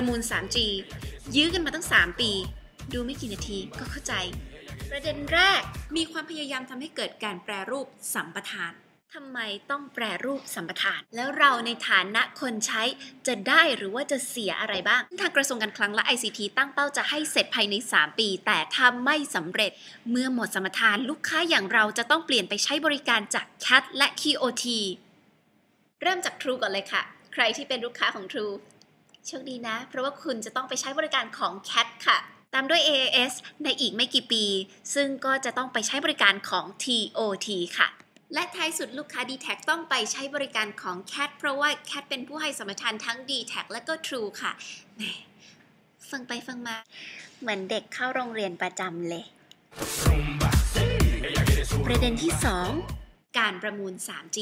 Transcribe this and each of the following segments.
ประมูล 3G ยื้อกันมาตั้ง 3 ปี ดูไม่กี่นาทีก็เข้าใจ ประเด็นแรกมีความพยายามทำให้เกิดการแปรรูปสัมปทานทำไมต้องแปรรูปสัมปทาน แล้วเราในฐานะคนใช้จะได้หรือว่าจะเสียอะไรบ้าง ทางกระทรวงการคลังและ ICT ตั้งเป้าจะให้เสร็จภายใน 3 ปี แต่ถ้าไม่สำเร็จ เมื่อหมดสัมปทานลูกค้าอย่างเราจะต้องเปลี่ยนไปใช้บริการจาก CAT และ KOT เริ่มจาก True ก่อนเลยค่ะ ใครที่เป็นลูกค้าของ True โชคดีนะ เพราะว่าคุณจะต้องไปใช้บริการของ CAT ค่ะ ตามด้วย AAS ในอีกไม่กี่ปี ซึ่งก็จะต้องไปใช้บริการของ TOT ค่ะ และท้ายสุดลูกค้า d t แทต้องไปใช้บริการของ CAT เพราะว่า CAT เป็นผู้ให้สมรทานทั้ง d t แทและก็ True ค่ะแหมฟังไปฟังมา เหมือนเด็กเข้าโรงเรียนประจำเลย ประเด็นที่ 2 การประมูล 3G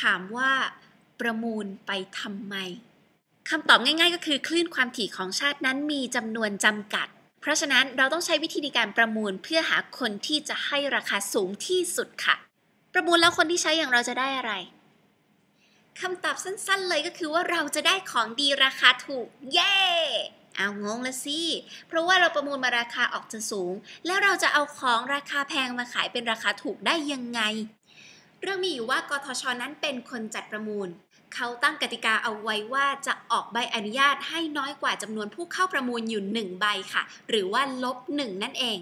ถามว่าประมูลไปทำไม คำตอบง่าย ๆ ก็คือคลื่นความถี่ของชาตินั้นมีจำนวนจำกัด เพราะฉะนั้นเราต้องใช้วิธีในการประมูลเพื่อหาคนที่จะให้ราคาสูงที่สุดค่ะ ประมูลแล้วคนที่ใช้อย่างเราจะได้อะไรคำตอบสั้นๆ เลยก็คือว่าเราจะได้ของดีราคาถูก เย้ เอางงละสิ เพราะว่าเราประมูลมาราคาออกจะสูง แล้วเราจะเอาของราคาแพงมาขายเป็นราคาถูกได้ยังไง เรื่องมีอยู่ว่ากทชนั้นเป็นคนจัดประมูล เขาตั้งกติกาเอาไว้ว่าจะออกใบอนุญาตให้น้อยกว่าจำนวนผู้เข้าประมูลอยู่ 1 ใบค่ะ หรือว่าลบ 1 นั่นเอง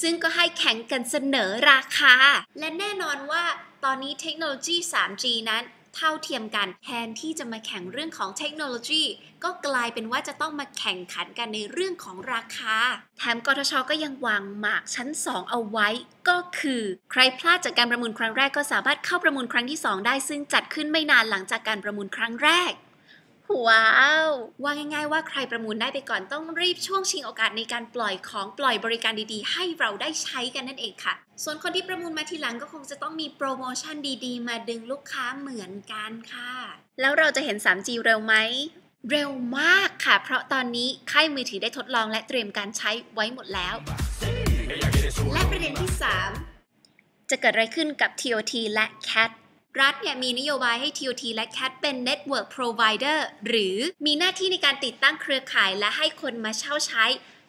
ซึ่งก็ให้แข่งกันเสนอราคา และแน่นอนว่าตอนนี้เทคโนโลยี 3G นั้น เท่าเทียมกัน แทนที่จะมาแข่งเรื่องของเทคโนโลยี ก็กลายเป็นว่าจะต้องมาแข่งขันกันในเรื่องของราคา แถมกทชก็ยังวางหมากชั้น 2 เอาไว้ ก็คือ ใครพลาดจากการประมูลครั้งแรกก็สามารถเข้าประมูลครั้งที่ 2 ได้ซึ่งจัดขึ้นไม่นานหลังจากการประมูลครั้งแรก ว้าว ว่าง่าย ๆ ว่าใครประมูลได้ไปก่อนต้องรีบช่วงชิงโอกาสในการปล่อยของปล่อยบริการดีๆ ให้เราได้ใช้กันนั่นเองค่ะ ส่วนคนที่ประมูลมาทีหลังก็คงจะต้องมีโปรโมชั่นดีๆ มาดึงลูกค้าเหมือนกันค่ะ แล้วเราจะเห็น 3G เร็วไหมเร็วมากค่ะ เพราะตอนนี้ค่ายมือถือได้ทดลองและเตรียมการใช้ไว้หมดแล้ว และประเด็นที่ 3 จะเกิดอะไรขึ้นกับ TOT และ CAT รัฐเนี่ยมีนโยบายให้ TOT และ CAT เป็น Network Provider หรือมีหน้าที่ในการติดตั้งเครือข่ายและให้คนมาเช่าใช้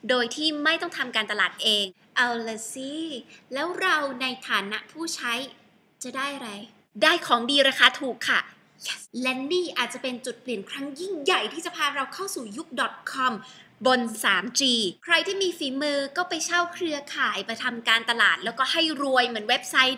โดยที่ไม่ต้องทำการตลาดเอง เอาละสิ แล้วเราในฐานะผู้ใช้ จะได้อะไร ได้ของดีราคาถูกค่ะ yes. และนี่อาจจะเป็นจุดเปลี่ยนครั้งยิ่งใหญ่ที่จะพาเราเข้าสู่ยุค .com บน 3G ใครที่มีฝีมือก็ไปเช่าเครือข่ายไปทำการตลาด แล้วก็ให้รวยเหมือนเว็บไซต์